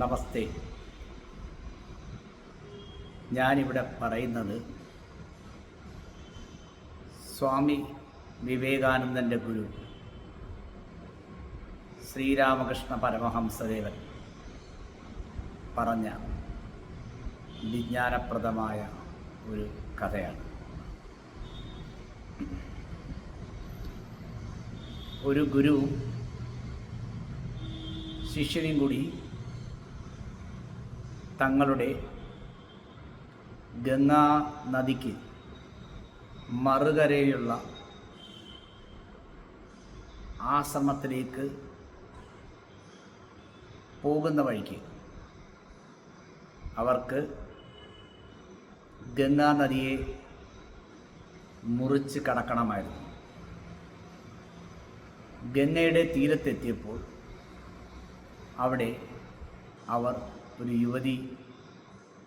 നമസ്തേ. ഞാനിവിടെ പറയുന്നത് സ്വാമി വിവേകാനന്ദന്റെ ഗുരു ശ്രീരാമകൃഷ്ണ പരമഹംസദേവൻ പറഞ്ഞ വിജ്ഞാനപ്രദമായ ഒരു കഥയാണ്. ഒരു ഗുരു ശിഷ്യനും കൂടി തങ്ങളുടെ ഗംഗാ നദിക്ക് മറുകരയിലുള്ള ആശ്രമത്തിലേക്ക് പോകുന്ന വഴിക്ക് അവർക്ക് ഗംഗാ നദിയെ മുറിച്ച് കടക്കണമായിരുന്നു. ഗംഗയുടെ തീരത്തെത്തിയപ്പോൾ അവിടെ അവർ ഒരു യുവതി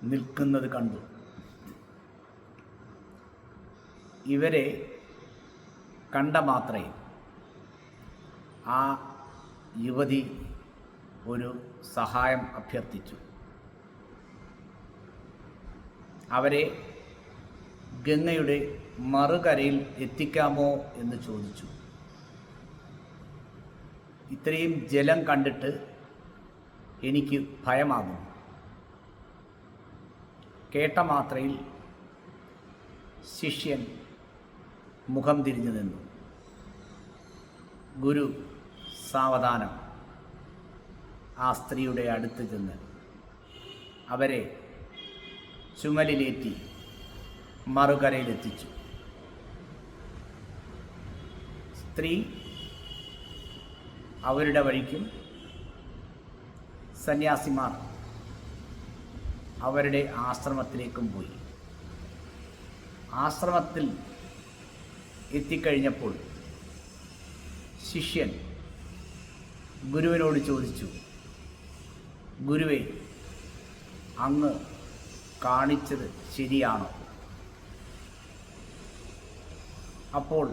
നിൽക്കുന്നത് കണ്ടു. ഇവരെ കണ്ട മാത്രേ ആ യുവതി ഒരു സഹായം അഭ്യർത്ഥിച്ചു. അവരെ ഗംഗയുടെ മറുകരയിൽ എത്തിക്കാമോ എന്ന് ചോദിച്ചു. ഇത്രയും ജലം കണ്ടിട്ട് എനിക്ക് ഭയമാകുന്നു. കേട്ട മാത്രയിൽ ശിഷ്യൻ മുഖം തിരിഞ്ഞു നിന്നു. ഗുരു സാവധാനം ആ സ്ത്രീയുടെ അടുത്ത് ചെന്ന് അവരെ ചുമലിലേറ്റി മറുകരയിലെത്തിച്ചു. സ്ത്രീ അവരുടെ വഴിക്കും സന്യാസിമാർ അവരുടെ ആശ്രമത്തിലേക്കും പോയി. ആശ്രമത്തിൽ എത്തിക്കഴിഞ്ഞപ്പോൾ ശിഷ്യൻ ഗുരുവിനോട് ചോദിച്ചു ഗുരുവെ അങ്ങ് കാണിച്ചത് ശരിയാണോ? അപ്പോൾ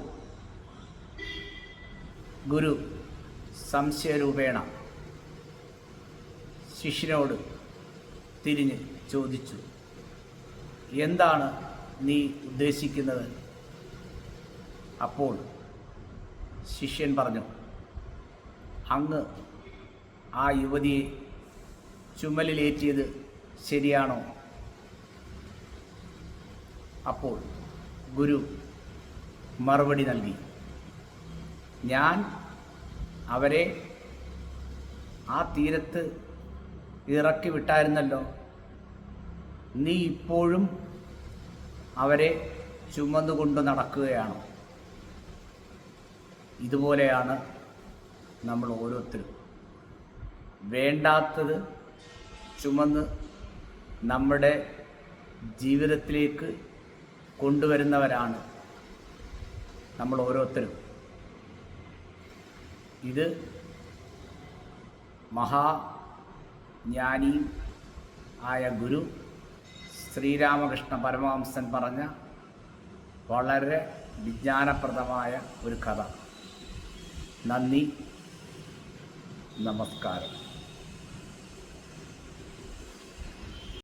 ഗുരു സംശയരൂപേണ ശിഷ്യനോട് തിരിഞ്ഞ് ചോദിച്ചു എന്താണ് നീ ഉദ്ദേശിക്കുന്നത്? അപ്പോൾ ശിഷ്യൻ പറഞ്ഞു അങ്ങ് ആ യുവതിയെ ചുമലിലേറ്റിയത് ശരിയാണോ? അപ്പോൾ ഗുരു മറുപടി നൽകി ഞാൻ അവരെ ആ തീരത്ത് ഇറക്കി വിട്ടായിരുന്നല്ലോ. നീ ഇപ്പോഴും അവരെ ചുമന്നുകൊണ്ട് നടക്കുകയാണ്. ഇതുപോലെയാണ് നമ്മൾ ഓരോരുത്തരും. വേണ്ടാത്തത് ചുമന്ന് നമ്മുടെ ജീവിതത്തിലേക്ക് കൊണ്ടുവരുന്നവരാണ് നമ്മൾ ഓരോരുത്തരും. ഇത് മഹാജ്ഞാനി ആയ ഗുരു ശ്രീരാമകൃഷ്ണ പരമഹംസൻ പറഞ്ഞ വളരെ വിജ്ഞാനപ്രദമായ ഒരു കഥ. നന്ദി. നമസ്കാരം.